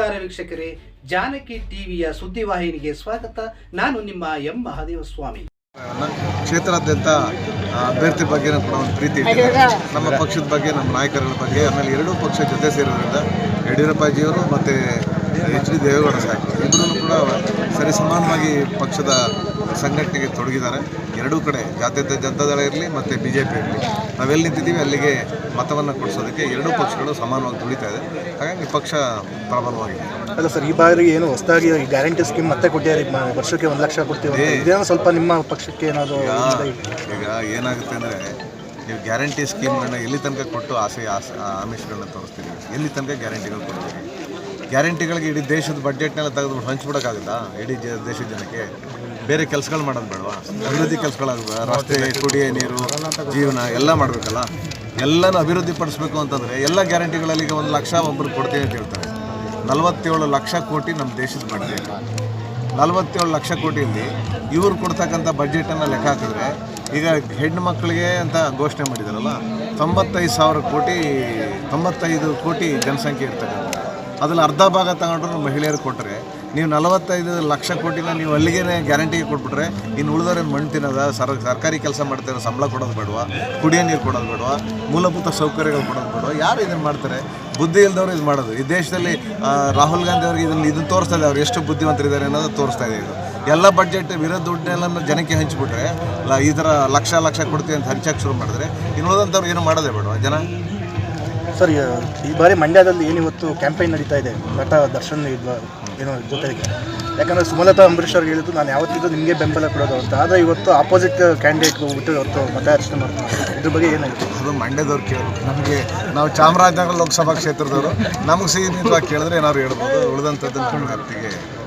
ನಮಸ್ಕಾರ ವೀಕ್ಷಕರೇ. ಜಾನಕಿ ಟಿವಿಯ ಸುದ್ದಿವಾಹಿನಿಗೆ ಸ್ವಾಗತ. ನಾನು ನಿಮ್ಮ ಎಂ. ಮಹಾದೇವ ಸ್ವಾಮಿ ಕ್ಷೇತ್ರಾದ್ಯಂತ ಅಭ್ಯರ್ಥಿ ಬಗ್ಗೆ ಕೂಡ ಒಂದು ಪ್ರೀತಿ ಇದೆ. ನಮ್ಮ ಪಕ್ಷದ ಬಗ್ಗೆ ನಮ್ಮ ನಾಯಕರ ಬಗ್ಗೆ ಆಮೇಲೆ ಎರಡೂ ಪಕ್ಷ ಜೊತೆ ಸೇರೋದ್ರಿಂದ ಯಡಿಯೂರಪ್ಪಾಜಿಯವರು ಮತ್ತು ಎಚ್ ಡಿ ದೇವೇಗೌಡ ಸಾಹೇಬ್ ಇಬ್ಬರೂ ಕೂಡ ಸರಿಸಮಾನವಾಗಿ ಪಕ್ಷದ ಸಂಘಟನೆಗೆ ತೊಡಗಿದ್ದಾರೆ. ಎರಡೂ ಕಡೆ ಜಾತ್ಯತೀತ ಜನತಾದಳ ಇರಲಿ ಮತ್ತು ಬಿ ಜೆ ಪಿ ಇರಲಿ. ನಾವೆಲ್ಲಿ ನಿಂತಿದ್ದೀವಿ ಅಲ್ಲಿಗೆ ಮತವನ್ನು ಕೊಡಿಸೋದಕ್ಕೆ ಎರಡೂ ಪಕ್ಷಗಳು ಸಮಾನವಾಗಿ ದುಡಿತಾ ಇದೆ. ಹಾಗಾಗಿ ಪಕ್ಷ ಪ್ರಬಲವಾಗಿದೆ. ಅಲ್ಲ ಸರ್ ಈ ಬಾರಿ ಏನು ಹೊಸದಾಗಿ ಗ್ಯಾರಂಟಿ ಸ್ಕೀಮ್ ಮತ್ತೆ ಕೊಟ್ಟಿದ್ದಾರೆ. ವರ್ಷಕ್ಕೆ ಒಂದು ಲಕ್ಷ ಕೊಡ್ತೀವಿ ಏನೋ ಇದೇನೋ ಸ್ವಲ್ಪ ನಿಮ್ಮ ಪಕ್ಷಕ್ಕೆ ಏನಾದರೂ ಈಗ ಏನಾಗುತ್ತೆ ಅಂದರೆ ನೀವು ಗ್ಯಾರಂಟಿ ಸ್ಕೀಮ್ಗಳನ್ನ ಎಲ್ಲಿ ತನಕ ಕೊಟ್ಟು ಆಸೆ ಆಸೆ ಆಮಿಷಗಳನ್ನ ತೋರಿಸ್ತೀವಿ ಎಲ್ಲಿ ತನಕ ಗ್ಯಾರಂಟಿಗಳು ಕೊಡ್ತೀವಿ ಗ್ಯಾರಂಟಿಗಳಿಗೆ ಇಡೀ ದೇಶದ ಬಡ್ಜೆಟ್ನೆಲ್ಲ ತೆಗೆದು ಹಂಚ್ಬಿಡೋಕ್ಕಾಗುತ್ತಾ? ಇಡೀ ದೇಶದ ಜನಕ್ಕೆ? ಬೇರೆ ಕೆಲಸಗಳು ಮಾಡೋದು ಬೇಡವಾ? ಅಭಿವೃದ್ಧಿ ಕೆಲಸಗಳಾಗುವ, ರಸ್ತೆ, ಕುಡಿಯೋ ನೀರು, ಜೀವನ ಎಲ್ಲ ಮಾಡಬೇಕಲ್ಲ? ಎಲ್ಲನ ಅಭಿವೃದ್ಧಿ ಪಡಿಸ್ಬೇಕು ಅಂತಂದರೆ ಎಲ್ಲ ಗ್ಯಾರಂಟಿಗಳಲ್ಲಿ ಈಗ ಒಂದು ಲಕ್ಷ ಒಬ್ಬರು ಕೊಡ್ತೀನಿ ಅಂತ ಹೇಳ್ತಾರೆ. ನಲವತ್ತೇಳು ಲಕ್ಷ ಕೋಟಿ ನಮ್ಮ ದೇಶದ ಬಡ್ಜೆಟ್. ನಲವತ್ತೇಳು ಲಕ್ಷ ಕೋಟಿಯಲ್ಲಿ ಇವರು ಕೊಡ್ತಕ್ಕಂಥ ಬಜೆಟನ್ನು ಲೆಕ್ಕ ಹಾಕಿದ್ರೆ ಈಗ ಹೆಣ್ಣು ಮಕ್ಕಳಿಗೆ ಅಂತ ಘೋಷಣೆ ಮಾಡಿದಾರಲ್ಲ, ತೊಂಬತ್ತೈದು ಸಾವಿರ ಕೋಟಿ, ತೊಂಬತ್ತೈದು ಕೋಟಿ ಜನಸಂಖ್ಯೆ ಇರ್ತಕ್ಕಂಥ ಅದ್ರಲ್ಲಿ ಅರ್ಧ ಭಾಗ ತಗೊಂಡ್ರು ಮಹಿಳೆಯರು ಕೊಟ್ಟರೆ ನೀವು ನಲವತ್ತೈದು ಲಕ್ಷ ಕೋಟಿನ ನೀವು ಅಲ್ಲಿಗೆ ಗ್ಯಾರಂಟಿಗೆ ಕೊಟ್ಬಿಟ್ರೆ, ಇನ್ನು ಉಳಿದವ್ರೇನು ಮಣ್ಣು ತಿನ್ನೋದ, ಸರ್, ಸರ್ಕಾರಿ ಕೆಲಸ ಮಾಡ್ತಾರೆ ಸಂಬಳ ಕೊಡೋದು ಬೇಡವಾ, ಕುಡಿಯೋ ನೀರು ಕೊಡೋದು ಬೇಡವಾ, ಮೂಲಭೂತ ಸೌಕರ್ಯಗಳು ಕೊಡೋದು ಬೇಡವಾ, ಯಾರು ಇದನ್ನು ಮಾಡ್ತಾರೆ? ಬುದ್ಧಿ ಇಲ್ದವ್ರು ಇದು ಮಾಡೋದು. ಈ ದೇಶದಲ್ಲಿ ರಾಹುಲ್ ಗಾಂಧಿ ಅವ್ರಿಗೆ ಇದನ್ನು ಇದನ್ನು ತೋರಿಸ್ತಾ ಇದೆ ಅವ್ರು ಎಷ್ಟು ಬುದ್ಧಿವಂತರಿದ್ದಾರೆ ಅನ್ನೋದು ತೋರಿಸ್ತಾ ಇದೆ ಇದು. ಎಲ್ಲ ಬಡ್ಜೆಟ್ ವಿರೋಧ ದುಡ್ಡನ್ನೆಲ್ಲ ಜನಕ್ಕೆ ಹಂಚಿಬಿಟ್ರೆ ಈ ಥರ ಲಕ್ಷ ಲಕ್ಷ ಕೊಡ್ತೀವಿ ಅಂತ ಹಂಚಕ್ಕೆ ಶುರು ಮಾಡಿದ್ರೆ, ಇನ್ನು ಉಳಿದಂಥವ್ರು ಏನು ಮಾಡೋದೇ ಬೇಡವಾ ಜನ? ಸರ್, ಈ- ಬಾರಿ ಮಂಡ್ಯದಲ್ಲಿ ಏನು ಇವತ್ತು ಕ್ಯಾಂಪೇನ್ ನಡೀತಾ ಇದೆ? ನಟ ದರ್ಶನ್ ಏನು ಜೊತೆಗೆ. ಯಾಕಂದರೆ ಸುಮಲತಾ ಅಂಬರೀಶ್ ಅವ್ರಿಗೆ ಹೇಳಿದ್ದು ನಾನು ಯಾವತ್ತಿದ್ದು ನಿಮಗೆ ಬೆಂಬಲ ಕೊಡೋದು ಅಂತ. ಆದರೆ ಇವತ್ತು ಆಪೋಸಿಟ್ ಕ್ಯಾಂಡಿಡೇಟ್ ಬಿಟ್ಟು ಇವತ್ತು ಮತಯಾಚನೆ ಮಾಡ್ತಾರೆ. ಇದ್ರ ಬಗ್ಗೆ ಏನಾಯಿತು ಅದು ಮಂಡ್ಯದವ್ರು ಕೇಳೋದು. ನಮಗೆ ನಾವು ಚಾಮರಾಜನಗರ ಲೋಕಸಭಾ ಕ್ಷೇತ್ರದವರು, ನಮಗೆ ಸೀಮಿತವಾಗಿ ಕೇಳಿದ್ರೆ ಏನಾದ್ರು ಹೇಳ್ಬೋದು. ಅಂತ ವ್ಯಾಪ್ತಿಗೆ